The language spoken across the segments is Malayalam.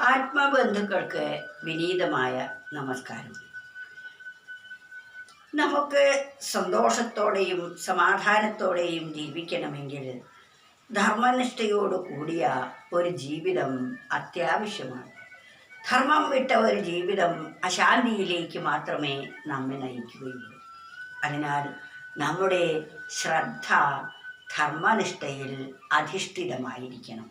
ആത്മബന്ധുക്കൾക്ക് വിനീതമായ നമസ്കാരം. നമുക്ക് സന്തോഷത്തോടെയും സമാധാനത്തോടെയും ജീവിക്കണമെങ്കിൽ ധർമ്മനിഷ്ഠയോട് കൂടിയ ഒരു ജീവിതം അത്യാവശ്യമാണ്. ധർമ്മം വിട്ട ഒരു ജീവിതം അശാന്തിയിലേക്ക് മാത്രമേ നമ്മെ നയിക്കുകയുള്ളൂ. അതിനാൽ നമ്മുടെ ശ്രദ്ധ ധർമ്മനിഷ്ഠയിൽ അധിഷ്ഠിതമായിരിക്കണം.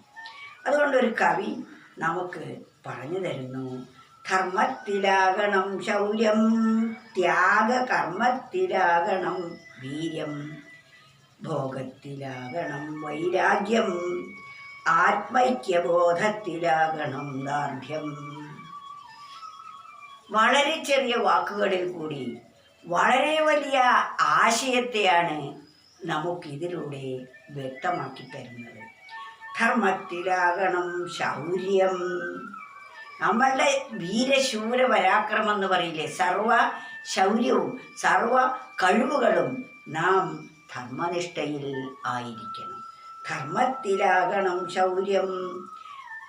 അതുകൊണ്ടൊരു കവി നമുക്ക് പറഞ്ഞു തരുന്നു. ധർമ്മത്തിലാകണം ശൗര്യം ത്യാഗകർമ്മത്തിലാകണം വീര്യം. ഭോഗത്തിലാകണം വൈരാഗ്യം ആത്മൈക്യബോധത്തിലാകണം ദാർഢ്യം. വളരെ ചെറിയ വാക്കുകളിൽ കൂടി വളരെ വലിയ ആശയത്തെയാണ് നമുക്കിതിലൂടെ വ്യക്തമാക്കി തരുന്നത്. ധർമ്മത്തിലാകണം ശൗര്യം. നമ്മളുടെ വീരശൂര പരാക്രമം എന്ന് പറയില്ലേ? സർവ ശൗര്യവും സർവ കഴിവുകളും നാം ധർമ്മനിഷ്ഠയിൽ ആയിരിക്കണം. ധർമ്മത്തിലാകണം ശൗര്യം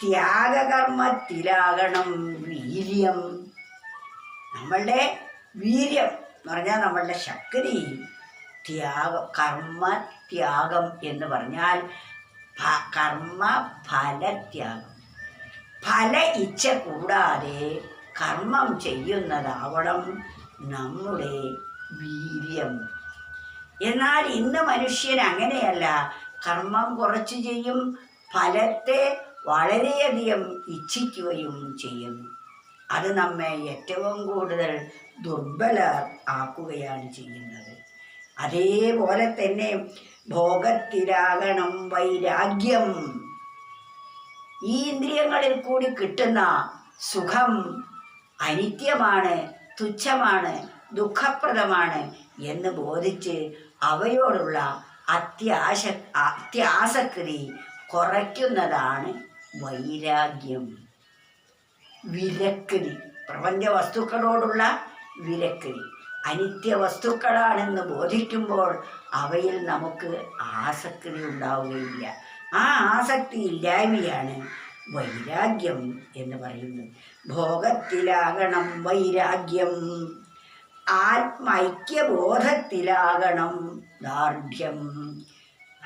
ത്യാഗകർമ്മത്തിലാകണം വീര്യം. നമ്മളുടെ വീര്യം എന്ന് പറഞ്ഞാൽ നമ്മളുടെ ശക്തി ത്യാഗ കർമ്മ ത്യാഗം എന്ന് പറഞ്ഞാൽ കർമ്മ ഫലത്യാഗം. ഫല ഇച്ഛ കൂടാതെ കർമ്മം ചെയ്യുന്നതാവണം നമ്മുടെ വീര്യം. എന്നാൽ ഇന്ന് മനുഷ്യൻ അങ്ങനെയല്ല. കർമ്മം കുറച്ച് ചെയ്യും ഫലത്തെ വളരെയധികം ഇച്ഛിക്കുകയും ചെയ്യുന്നു അത് നമ്മെ ഏറ്റവും കൂടുതൽ ദുർബല ആക്കുകയാണ് ചെയ്യുന്നത്. അതേപോലെ തന്നെ ഭോഗത്തിലാകണം വൈരാഗ്യം. ഈ ഇന്ദ്രിയങ്ങളിൽ കൂടി കിട്ടുന്ന സുഖം അനിത്യമാണ് തുച്ഛമാണ് ദുഃഖപ്രദമാണ് എന്ന് ബോധിച്ച് അവയോടുള്ള അത്യാശ അത്യാസക്തി കുറയ്ക്കുന്നതാണ് വൈരാഗ്യം. വിരക്തി പ്രപഞ്ച വസ്തുക്കളോടുള്ള വിരക്തി അനിത്യ വസ്തുക്കളാണെന്ന് ബോധിക്കുമ്പോൾ അവയിൽ നമുക്ക് ആസക്തി ഉണ്ടാവുകയില്ല. ആ ആസക്തി ഇല്ലായ്മയാണ് വൈരാഗ്യം എന്ന് പറയുന്നത്. ഭോഗത്തിലാകണം വൈരാഗ്യം. ആത്മൈക്യബോധത്തിലാകണം ദാർഢ്യം.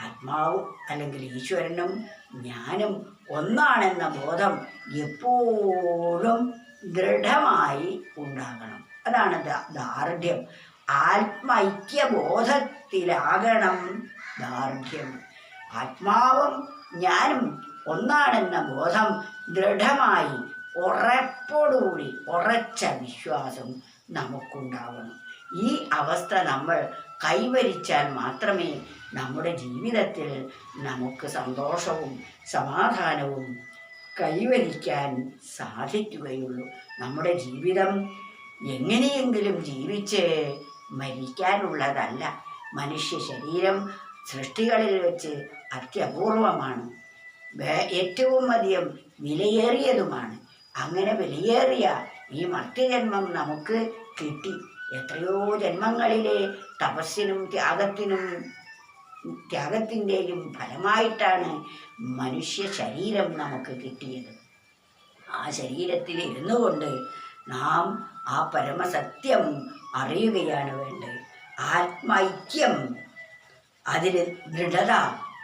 ആത്മാവ് അല്ലെങ്കിൽ ഈശ്വരനും ഞാനും ഒന്നാണെന്ന ബോധം എപ്പോഴും ദൃഢമായി അതാണ് ദാർഢ്യം. ആത്മൈക്യബോധത്തിലാകണം ദാർഢ്യം. ആത്മാവും ഞാനും ഒന്നാണെന്ന ബോധം ദൃഢമായി ഉറപ്പോടുകൂടി ഉറച്ച വിശ്വാസം നമുക്കുണ്ടാവണം. ഈ അവസ്ഥ നമ്മൾ കൈവരിച്ചാൽ മാത്രമേ നമ്മുടെ ജീവിതത്തിൽ നമുക്ക് സന്തോഷവും സമാധാനവും കൈവരിക്കാൻ സാധിക്കുകയുള്ളൂ. നമ്മുടെ ജീവിതം എങ്ങനെയെങ്കിലും ജീവിച്ച് മരിക്കാനുള്ളതല്ല. മനുഷ്യ ശരീരം സൃഷ്ടികളിൽ വെച്ച് അത്യപൂർവമാണ്. ഏറ്റവും അധികം വിലയേറിയതുമാണ്. അങ്ങനെ വിലയേറിയ ഈ മർത്യജന്മം നമുക്ക് കിട്ടി. എത്രയോ ജന്മങ്ങളിലെ തപസ്സിനും ത്യാഗത്തിനും ത്യാഗത്തിന്റെയും ഫലമായിട്ടാണ് മനുഷ്യ ശരീരം നമുക്ക് കിട്ടിയത്. ആ ശരീരത്തിൽ ഇരുന്നു കൊണ്ട് നാം ആ പരമസത്യം അറിയുകയാണ് വേണ്ടത്. ആത്മൈക്യം അതിൽ ദൃഢത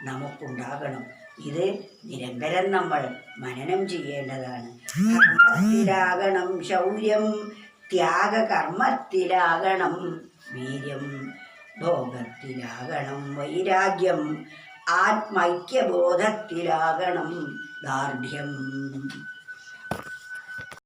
നമുക്കുണ്ടാകണം. ഇത് നിരന്തരം നമ്മൾ മനനം ചെയ്യേണ്ടതാണ്. കർമ്മത്തിലാകണം ശൗര്യം ത്യാഗകർമ്മത്തിലാകണം വീര്യം ഭോഗത്തിലാകണം വൈരാഗ്യം ആത്മൈക്യബോധത്തിലാകണം ദാർഢ്യം.